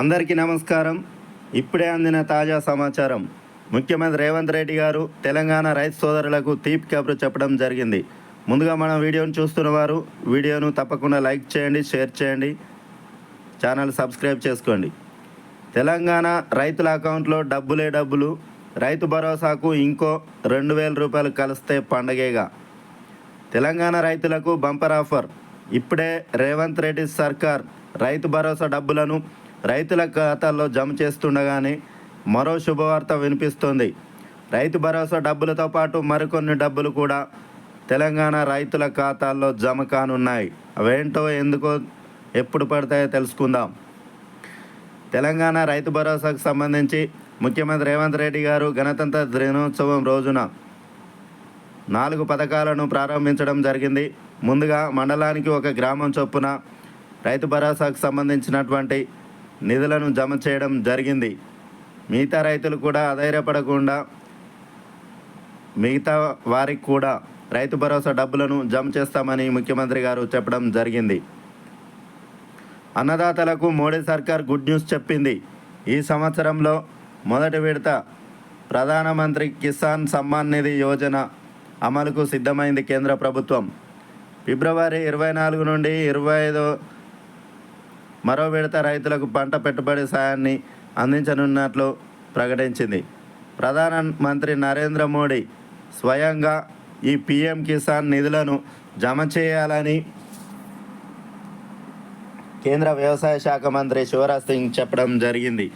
అందరికీ నమస్కారం. ఇప్పుడే అందిన తాజా సమాచారం. ముఖ్యమంత్రి రేవంత్ రెడ్డి గారు తెలంగాణ రైతు సోదరులకు తీపి కబురు చెప్పడం జరిగింది. ముందుగా మనం వీడియోను చూస్తున్న వారు వీడియోను తప్పకుండా లైక్ చేయండి షేర్ చేయండి ఛానల్ సబ్స్క్రైబ్ చేసుకోండి. తెలంగాణ రైతుల అకౌంట్లో డబ్బులే డబ్బులు రైతు భరోసాకు ఇంకో రెండు వేల రూపాయలు కలిస్తే పండగేగా. తెలంగాణ రైతులకు బంపర్ ఆఫర్. ఇప్పుడే రేవంత్ రెడ్డి సర్కార్ రైతు భరోసా డబ్బులను రైతుల ఖాతాల్లో జమ చేస్తుండగానే మరో శుభవార్త వినిపిస్తోంది. రైతు భరోసా డబ్బులతో పాటు మరికొన్ని డబ్బులు కూడా తెలంగాణ రైతుల ఖాతాల్లో జమ కానున్నాయి. అవేంటో ఎందుకో ఎప్పుడు పడతాయో తెలుసుకుందాం. తెలంగాణ రైతు భరోసాకు సంబంధించి ముఖ్యమంత్రి రేవంత్ రెడ్డి గారు గణతంత్ర దినోత్సవం రోజున నాలుగు పథకాలను ప్రారంభించడం జరిగింది. ముందుగా మండలానికి ఒక గ్రామం చొప్పున రైతు భరోసాకు సంబంధించినటువంటి నిధులను జమ చేయడం జరిగింది. మిగతా రైతులు కూడా అధైర్యపడకుండా మిగతా వారికి కూడా రైతు భరోసా డబ్బులను జమ చేస్తామని ముఖ్యమంత్రి గారు చెప్పడం జరిగింది. అన్నదాతలకు మోడీ సర్కార్ గుడ్ న్యూస్ చెప్పింది. ఈ సంవత్సరంలో మొదటి విడత ప్రధానమంత్రి కిసాన్ సమ్మాన్ నిధి యోజన అమలుకు సిద్ధమైంది కేంద్ర ప్రభుత్వం. ఫిబ్రవరి ఇరవై నాలుగు నుండి ఇరవై ఐదో మరో విడత రైతులకు పంట పెట్టుబడి సాయాన్ని అందించనున్నట్లు ప్రకటించింది. ప్రధానమంత్రి నరేంద్ర మోడీ స్వయంగా ఈ పిఎం కిసాన్ నిధులను జమ చేయాలని కేంద్ర వ్యవసాయ శాఖ మంత్రి శివరాజ్ సింగ్ చెప్పడం జరిగింది.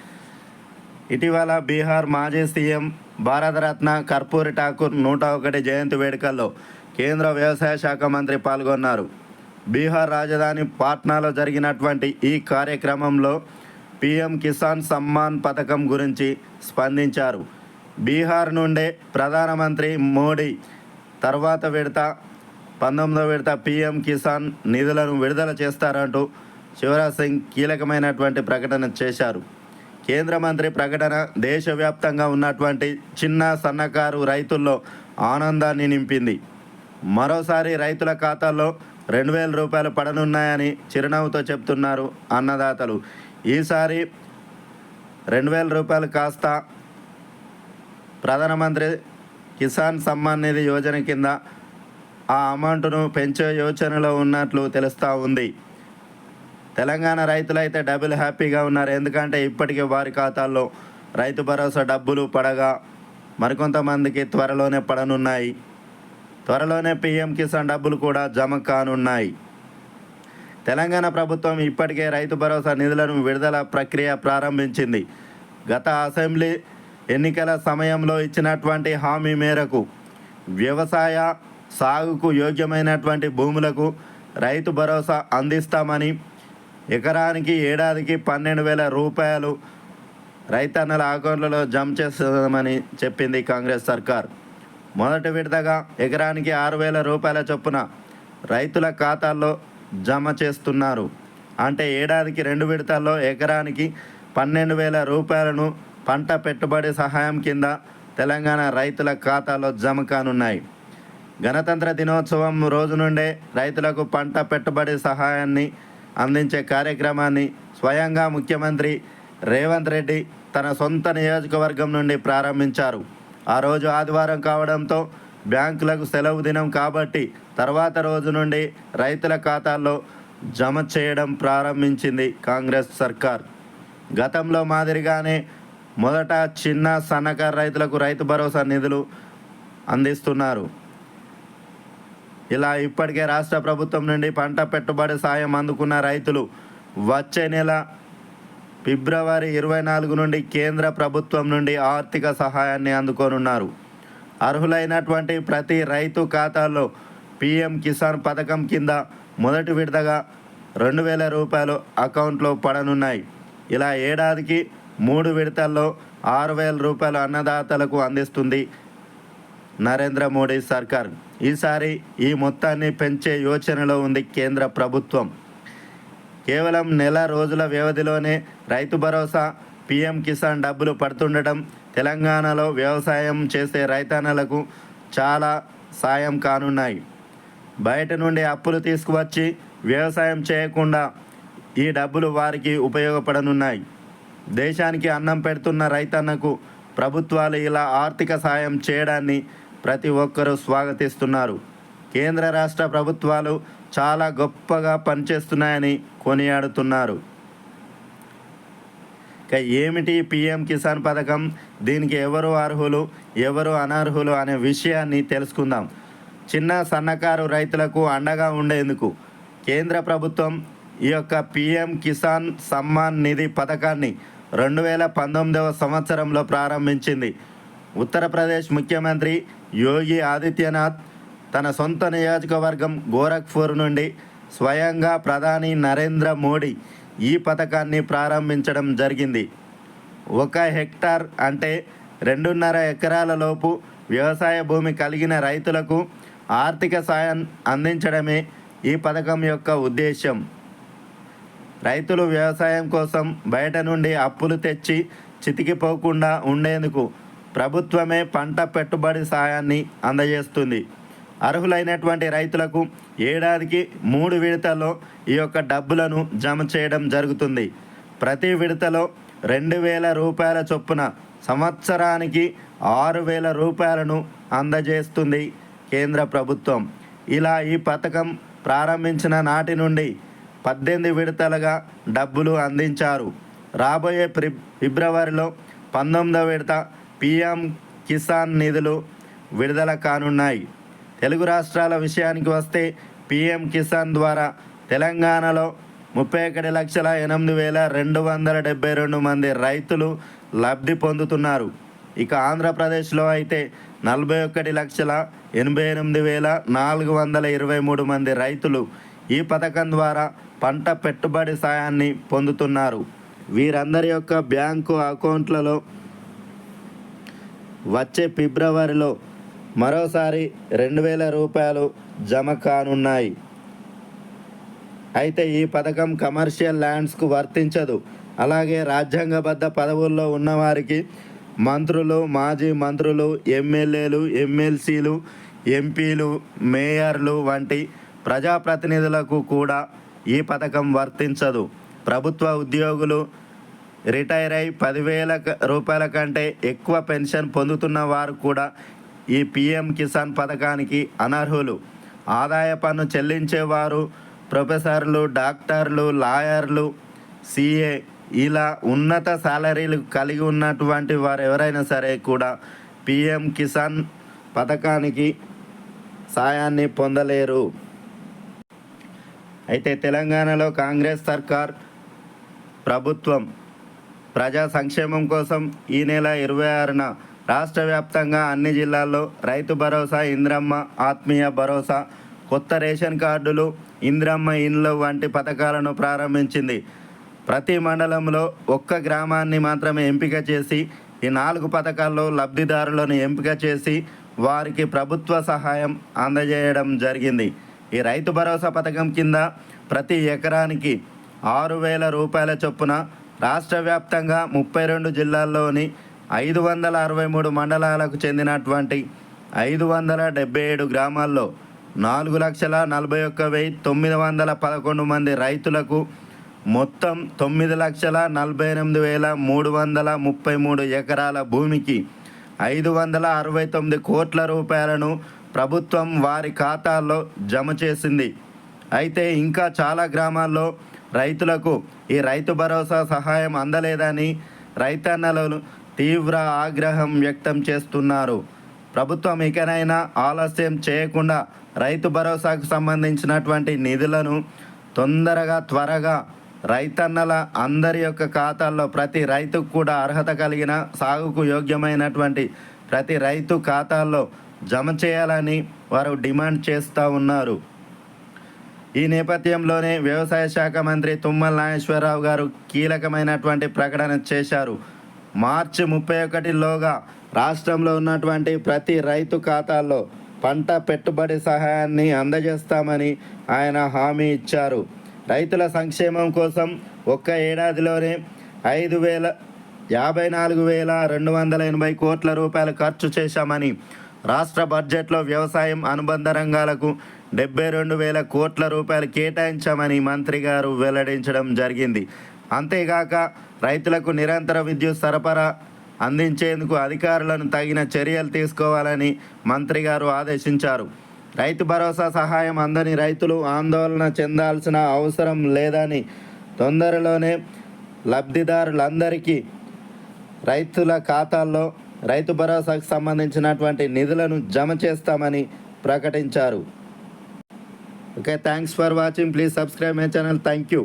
ఇటీవల బీహార్ మాజీ సీఎం భారతరత్న కర్పూరి ఠాకూర్ నూట ఒకటి జయంతి వేడుకల్లో కేంద్ర వ్యవసాయ శాఖ మంత్రి పాల్గొన్నారు. బీహార్ రాజధాని పాట్నాలో జరిగినటువంటి ఈ కార్యక్రమంలో పీఎం కిసాన్ సమ్మాన్ పథకం గురించి స్పందించారు. బీహార్ నుండే ప్రధానమంత్రి మోడీ తర్వాత విడత పంతొమ్మిదో విడత పీఎం కిసాన్ నిధులను విడుదల చేస్తారంటూ శివరాజ్ సింగ్ కీలకమైనటువంటి ప్రకటన చేశారు. కేంద్ర మంత్రి ప్రకటన దేశవ్యాప్తంగా ఉన్నటువంటి చిన్న సన్నకారు రైతుల్లో ఆనందాన్ని నింపింది. మరోసారి రైతుల ఖాతాల్లో రెండు వేల రూపాయలు పడనున్నాయని చిరునవ్వుతో చెప్తున్నారు అన్నదాతలు. ఈసారి రెండు వేల రూపాయలు కాస్త ప్రధానమంత్రి కిసాన్ సమ్మాన్ నిధి యోజన కింద ఆ అమౌంట్ను పెంచే యోచనలో ఉన్నట్లు తెలుస్తూ ఉంది. తెలంగాణ రైతులైతే డబుల్ హ్యాపీగా ఉన్నారు. ఎందుకంటే ఇప్పటికే వారి ఖాతాల్లో రైతు భరోసా డబ్బులు పడగా మరికొంతమందికి త్వరలోనే పడనున్నాయి. త్వరలోనే పీఎం కిసాన్ డబ్బులు కూడా జమ కానున్నాయి. తెలంగాణ ప్రభుత్వం ఇప్పటికే రైతు భరోసా నిధులను విడుదల ప్రక్రియ ప్రారంభించింది. గత అసెంబ్లీ ఎన్నికల సమయంలో ఇచ్చినటువంటి హామీ మేరకు వ్యవసాయ సాగుకు యోగ్యమైనటువంటి భూములకు రైతు భరోసా అందిస్తామని ఎకరానికి ఏడాదికి పన్నెండు వేల రూపాయలు రైతన్నల అకౌంట్లలో జమ చేస్తామని చెప్పింది కాంగ్రెస్ సర్కార్. మొదటి విడతగా ఎకరానికి ఆరు వేల రూపాయల చొప్పున రైతుల ఖాతాల్లో జమ చేస్తున్నారు. అంటే ఏడాదికి రెండు విడతల్లో ఎకరానికి పన్నెండు వేల రూపాయలను పంట పెట్టుబడి సహాయం కింద తెలంగాణ రైతుల ఖాతాలో జమ కానున్నాయి. గణతంత్ర దినోత్సవం రోజు నుండే రైతులకు పంట పెట్టుబడి సహాయాన్ని అందించే కార్యక్రమాన్ని స్వయంగా ముఖ్యమంత్రి రేవంత్ రెడ్డి తన సొంత నియోజకవర్గం నుండి ప్రారంభించారు. ఆ రోజు ఆదివారం కావడంతో బ్యాంకులకు సెలవు దినం కాబట్టి తర్వాత రోజు నుండి రైతుల ఖాతాల్లో జమ చేయడం ప్రారంభించింది కాంగ్రెస్ సర్కార్. గతంలో మాదిరిగానే మొదట చిన్న సన్నకారు రైతులకు రైతు భరోసా నిధులు అందిస్తున్నారు. ఇలా ఇప్పటికే రాష్ట్ర ప్రభుత్వం నుండి పంట పెట్టుబడి సాయం అందుకున్న రైతులు వచ్చే నెల ఫిబ్రవరి ఇరవై నాలుగు నుండి కేంద్ర ప్రభుత్వం నుండి ఆర్థిక సహాయాన్ని అందుకోనున్నారు. అర్హులైనటువంటి ప్రతి రైతు ఖాతాల్లో పీఎం కిసాన్ పథకం కింద మొదటి విడతగా రెండు వేల రూపాయలు అకౌంట్లో పడనున్నాయి. ఇలా ఏడాదికి మూడు విడతల్లో ఆరు వేల రూపాయలు అన్నదాతలకు అందిస్తుంది నరేంద్ర మోడీ సర్కార్. ఈసారి ఈ మొత్తాన్ని పెంచే యోచనలో ఉంది కేంద్ర ప్రభుత్వం. కేవలం నెల రోజుల వ్యవధిలోనే రైతు భరోసా పీఎం కిసాన్ డబ్బులు పడుతుండటం తెలంగాణలో వ్యవసాయం చేసే రైతన్నలకు చాలా సాయం కానున్నాయి. బయట నుండి అప్పులు తీసుకువచ్చి వ్యవసాయం చేయకుండా ఈ డబ్బులు వారికి ఉపయోగపడనున్నాయి. దేశానికి అన్నం పెడుతున్న రైతన్నకు ప్రభుత్వాలు ఇలా ఆర్థిక సాయం చేయడాన్ని ప్రతి ఒక్కరూ స్వాగతిస్తున్నారు. కేంద్ర రాష్ట్ర ప్రభుత్వాలు చాలా గొప్పగా పనిచేస్తున్నాయని కొనియాడుతున్నారు. ఇక ఏమిటి పిఎం కిసాన్ పథకం? దీనికి ఎవరు అర్హులు? ఎవరు అనర్హులు అనే విషయాన్ని తెలుసుకుందాం. చిన్న సన్నకారు రైతులకు అండగా ఉండేందుకు కేంద్ర ప్రభుత్వం ఈ యొక్క పిఎం కిసాన్ సమ్మాన్ నిధి పథకాన్ని రెండు వేల పంతొమ్మిదవ సంవత్సరంలో ప్రారంభించింది. ఉత్తరప్రదేశ్ ముఖ్యమంత్రి యోగి ఆదిత్యనాథ్ తన సొంత నియోజకవర్గం గోరఖ్పూర్ నుండి స్వయంగా ప్రధాని నరేంద్ర మోడీ ఈ పథకాన్ని ప్రారంభించడం జరిగింది. ఒక హెక్టార్ అంటే రెండున్నర ఎకరాల లోపు వ్యవసాయ భూమి కలిగిన రైతులకు ఆర్థిక సాయం అందించడమే ఈ పథకం యొక్క ఉద్దేశం రైతులు వ్యవసాయం కోసం బయట నుండి అప్పులు తెచ్చి చితికిపోకుండా ఉండేందుకు ప్రభుత్వమే పంట పెట్టుబడి సాయాన్ని అందజేస్తుంది. అర్హులైనటువంటి రైతులకు ఏడాదికి మూడు విడతల్లో ఈ యొక్క డబ్బులను జమ చేయడం జరుగుతుంది. ప్రతి విడతలో రెండు వేల రూపాయల చొప్పున సంవత్సరానికి ఆరు వేల రూపాయలను అందజేస్తుంది కేంద్ర ప్రభుత్వం. ఇలా ఈ పథకం ప్రారంభించిన నాటి నుండి పద్దెనిమిది విడతలుగా డబ్బులు అందించారు. రాబోయే ఫిబ్రవరిలో పంతొమ్మిదవ విడత పిఎం కిసాన్ నిధులు విడుదల కానున్నాయి. తెలుగు రాష్ట్రాల విషయానికి వస్తే పీఎం కిసాన్ ద్వారా తెలంగాణలో ముప్పై ఒకటి లక్షల ఎనిమిది వేల రెండు వందల డెబ్బై రెండు మంది రైతులు లబ్ధి పొందుతున్నారు. ఇక ఆంధ్రప్రదేశ్లో అయితే నలభై ఒకటి లక్షల ఎనభై ఎనిమిది వేల నాలుగు వందల ఇరవై మూడు మంది రైతులు ఈ పథకం ద్వారా పంట పెట్టుబడి సాయాన్ని పొందుతున్నారు. వీరందరి యొక్క బ్యాంకు అకౌంట్లలో వచ్చే ఫిబ్రవరిలో మరోసారి రెండు వేల రూపాయలు జమ కానున్నాయి. అయితే ఈ పథకం కమర్షియల్ ల్యాండ్స్కు వర్తించదు. అలాగే రాజ్యాంగబద్ధ పదవుల్లో ఉన్నవారికి మంత్రులు మాజీ మంత్రులు ఎమ్మెల్యేలు ఎమ్మెల్సీలు ఎంపీలు మేయర్లు వంటి ప్రజాప్రతినిధులకు కూడా ఈ పథకం వర్తించదు. ప్రభుత్వ ఉద్యోగులు రిటైర్ అయి పదివేల రూపాయల కంటే ఎక్కువ పెన్షన్ పొందుతున్న వారు కూడా ఈ పిఎం కిసాన్ పథకానికి అనర్హులు. ఆదాయ పన్ను చెల్లించేవారు ప్రొఫెసర్లు డాక్టర్లు లాయర్లు సిఏ ఇలా ఉన్నత సాలరీలు కలిగి ఉన్నటువంటి వారు ఎవరైనా సరే కూడా పిఎం కిసాన్ పథకానికి సాయాన్ని పొందలేరు. అయితే తెలంగాణలో కాంగ్రెస్ సర్కార్ ప్రభుత్వం ప్రజా సంక్షేమం కోసం ఈ నెల ఇరవై ఆరున రాష్ట్ర వ్యాప్తంగా అన్ని జిల్లాల్లో రైతు భరోసా ఇంద్రమ్మ ఆత్మీయ భరోసా కొత్త రేషన్ కార్డులు ఇంద్రమ్మ ఇండ్లు వంటి పథకాలను ప్రారంభించింది. ప్రతి మండలంలో ఒక్క గ్రామాన్ని మాత్రమే ఎంపిక చేసి ఈ నాలుగు పథకాల్లో లబ్ధిదారులను ఎంపిక చేసి వారికి ప్రభుత్వ సహాయం అందజేయడం జరిగింది. ఈ రైతు భరోసా పథకం కింద ప్రతి ఎకరానికి ఆరు వేల రూపాయల చొప్పున రాష్ట్ర వ్యాప్తంగా ముప్పై రెండు జిల్లాల్లోని ఐదు వందల అరవై మూడు మండలాలకు చెందినటువంటి ఐదు వందల డెబ్బై ఏడు గ్రామాల్లో నాలుగు లక్షల నలభై ఒక్క వెయ్యి తొమ్మిది వందల పదకొండు మంది రైతులకు మొత్తం తొమ్మిది లక్షల నలభై ఎనిమిది వేల మూడు వందల ముప్పై మూడు ఎకరాల భూమికి ఐదు వందల అరవై తొమ్మిది కోట్ల రూపాయలను ప్రభుత్వం వారి ఖాతాల్లో జమ చేసింది. అయితే ఇంకా చాలా గ్రామాల్లో రైతులకు ఈ రైతు భరోసా సహాయం అందలేదని రైతన్నలను తీవ్ర ఆగ్రహం వ్యక్తం చేస్తున్నారు. ప్రభుత్వం ఇకనైనా ఆలస్యం చేయకుండా రైతు భరోసాకు సంబంధించినటువంటి నిధులను తొందరగా త్వరగా రైతన్నల అందరి యొక్క ఖాతాల్లో ప్రతి రైతుకు కూడా అర్హత కలిగిన సాగుకు యోగ్యమైనటువంటి ప్రతి రైతు ఖాతాల్లో జమ చేయాలని వారు డిమాండ్ చేస్తూ ఉన్నారు. ఈ నేపథ్యంలోనే వ్యవసాయ శాఖ మంత్రి తుమ్మల నాగేశ్వరరావు గారు కీలకమైనటువంటి ప్రకటన చేశారు. మార్చి ముప్పై ఒకటిలోగా రాష్ట్రంలో ఉన్నటువంటి ప్రతి రైతు ఖాతాల్లో పంట పెట్టుబడి సహాయాన్ని అందజేస్తామని ఆయన హామీ ఇచ్చారు. రైతుల సంక్షేమం కోసం ఒక్క ఏడాదిలోనే ఐదు వేల యాభై నాలుగు వేల రెండు వందల ఎనభై కోట్ల రూపాయలు ఖర్చు చేశామని రాష్ట్ర బడ్జెట్లో వ్యవసాయం అనుబంధ రంగాలకు డెబ్బై రెండు వేల కోట్ల రూపాయలు కేటాయించామని మంత్రి గారు వెల్లడించడం జరిగింది. అంతేగాక రైతులకు నిరంతర విద్యుత్ సరఫరా అందించేందుకు అధికారులను తగిన చర్యలు తీసుకోవాలని మంత్రి గారు ఆదేశించారు. రైతు భరోసా సహాయం అందని రైతులు ఆందోళన చెందాల్సిన అవసరం లేదని తొందరలోనే లబ్ధిదారులందరికీ రైతుల ఖాతాల్లో రైతు భరోసాకు సంబంధించినటువంటి నిధులను జమ చేస్తామని ప్రకటించారు. Okay thanks for watching. Please subscribe my channel. Thank you.